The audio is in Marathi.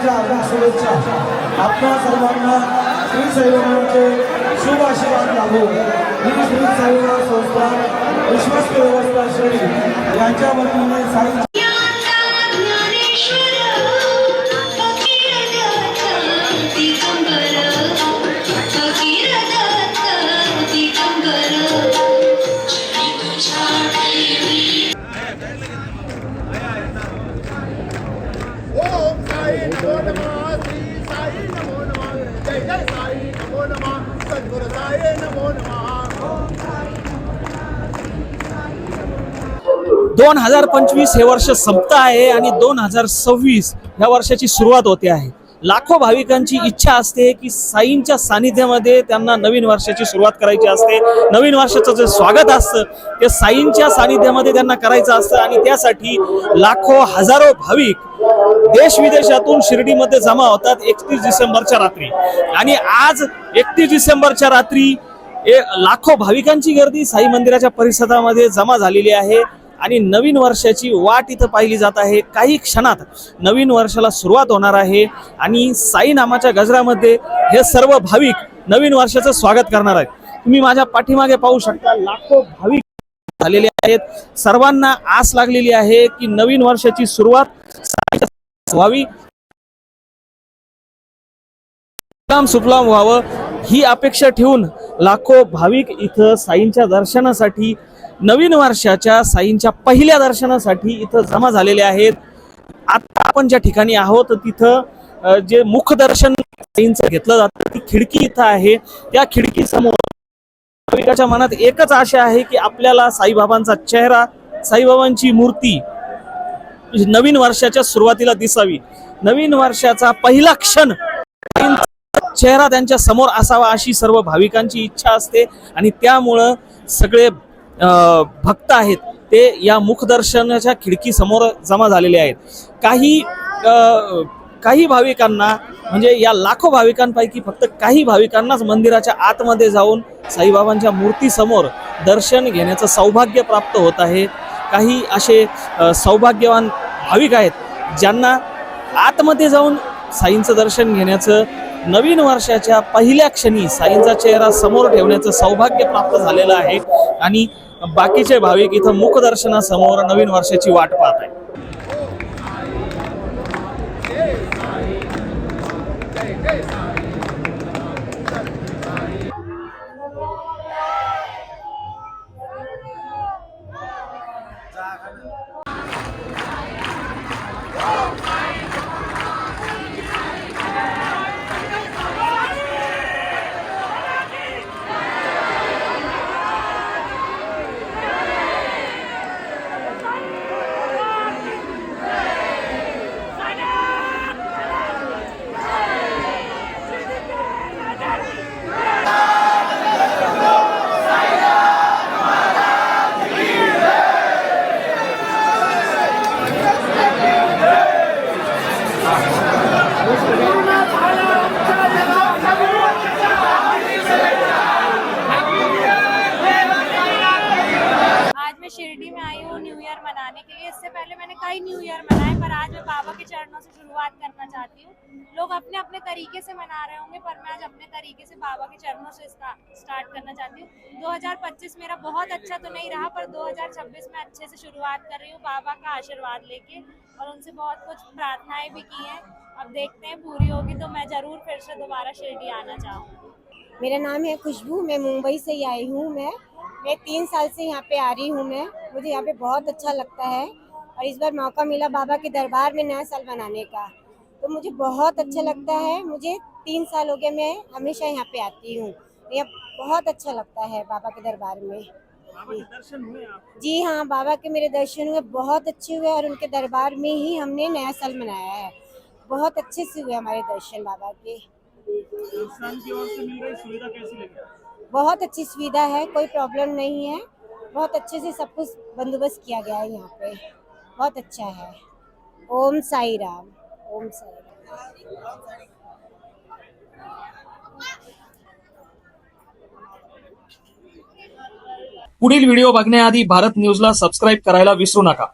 नववर्षाच्या आपल्या शुभेच्छा. आपल्या सर्वांना श्री साईबाबांचे शुभ आशीर्वाद लाभो. ही श्री साईबाबा संस्था विश्वस्त व्यवस्था श्रेणी यांच्या वतीने साई दोन हजार पंचवीस हे वर्ष संपत आहे आणि दोन हजार सव्वीस या वर्षाची सुरुवात होते आहे. लाखो भाविकांची इच्छा असते की साईंच्या सानिध्यामध्ये त्यांना नवीन वर्षाची सुरुवात करायची असते. नवीन वर्षाचं जे स्वागत असतं ते साईंच्या सानिध्यामध्ये त्यांना करायचं असतं आणि त्यासाठी लाखो हजारो भाविक देश विदेशातून शिर्डीमध्ये जमा होतात एकतीस डिसेंबरच्या रात्री. आणि आज एकतीस डिसेंबरच्या रात्री ए- लाखो भाविकांची गर्दी साई मंदिराच्या परिसरामध्ये जमा झालेली आहे. आणि नवीन वर्षाची वाट इथं पाहिली जात आहे. काही क्षणात नवीन वर्षाला सुरुवात होणार आहे आणि साई नामाच्या गजरामध्ये हे सर्व भाविक नवीन वर्षाचं स्वागत करणार आहेत. तुम्ही माझ्या पाठीमागे पाहू शकता लाखो भाविक झालेले आहेत. सर्वांना आस लागलेली आहे की नवीन वर्षाची सुरुवात व्हावी. सुफलाम व्हावं ही अपेक्षा ठेवून लाखो भाविक इथं साईंच्या दर्शनासाठी नवीन वर्षाच्या साईंच्या पहिल्या दर्शनासाठी इथं जमा झालेले आहेत. आता आपण ज्या ठिकाणी आहोत तिथं जे मुखदर्शन साईंचं घेतलं जातं ती खिडकी इथं आहे. त्या खिडकीसमोर भाविकाच्या मनात एकच आशा आहे की आपल्याला साईबाबांचा चेहरा साईबाबांची मूर्ती नवीन वर्षाच्या सुरुवातीला दिसावी. नवीन वर्षाचा पहिला क्षण चेहरा त्यांच्यासमोर असावा अशी सर्व भाविकांची इच्छा असते आणि त्यामुळं सगळे भक्त आहेत ते या मुखदर्शनाच्या खिडकीसमोर जमा झालेले आहेत. काही काही भाविकांना म्हणजे या लाखो भाविकांपैकी फक्त काही भाविकांनाच मंदिराच्या आतमध्ये जाऊन साईबाबांच्या मूर्तीसमोर दर्शन घेण्याचं सौभाग्य प्राप्त होत आहे. काही असे सौभाग्यवान भाविक आहेत ज्यांना आतमध्ये जाऊन साईंचं दर्शन घेण्याचं नवीन वर्षाच्या पहिल्या क्षणी साईंचा चेहरा समोर ठेवण्याचं सौभाग्य प्राप्त झालेलं आहे. आणि बाकीचे भाविक इथं मुखदर्शनासमोर नवीन वर्षाची वाट पाहत आहेत. शिरडी में आई हूँ न्यू ईयर मनाने के लिए। इससे पहले मैंने कई न्यू ईयर मनाए, पर आज मैं बाबा के चरणों से शुरुआत करना चाहती हूँ। लोग अपने अपने तरीके से मना रहे होंगे, पर मैं आज अपने तरीके से बाबा के चरणों से स्टार्ट करना चाहती हूँ। 2025 मेरा बहुत अच्छा तो नहीं रहा, पर 2026 में अच्छे से शुरुआत कर रही हूँ बाबा का आशीर्वाद लेके, और उनसे बहुत कुछ प्रार्थनाएँ भी की हैं। अब देखते हैं, पूरी होगी तो मैं ज़रूर फिर से दोबारा शिरडी आना चाहूँगी। मेरा नाम है खुशबू, मैं मुंबई से ही आई हूँ। मैं मैं तीन साल से यहाँ पे आ रही हूँ मैं। मुझे यहाँ पे बहुत अच्छा लगता है और इस बार मौका मिला बाबा के दरबार में नया साल मनाने का। तो मुझे बहुत अच्छा लगता है। मुझे तीन साल हो गए मैं हमेशा यहाँ पे आती हूँ। यहाँ बहुत अच्छा लगता है बाबा के दरबार में। जी हाँ बाबा के मेरे दर्शन हुए बहुत अच्छे हुए और उनके दरबार में ही हमने नया साल मनाया है। बहुत अच्छे से हुए हमारे दर्शन बाबा के। बहुत अच्छी सुविधा है कोई प्रॉब्लम नहीं है। बहुत अच्छे से सब कुछ बंदोबस्त किया गया है यहाँ पे। बहुत अच्छा है। ओम साई राम। ओम साई राम। पुढील व्हिडिओ बघण्याआधी भारत न्यूजला सबस्क्राईब करायला विसरू नका.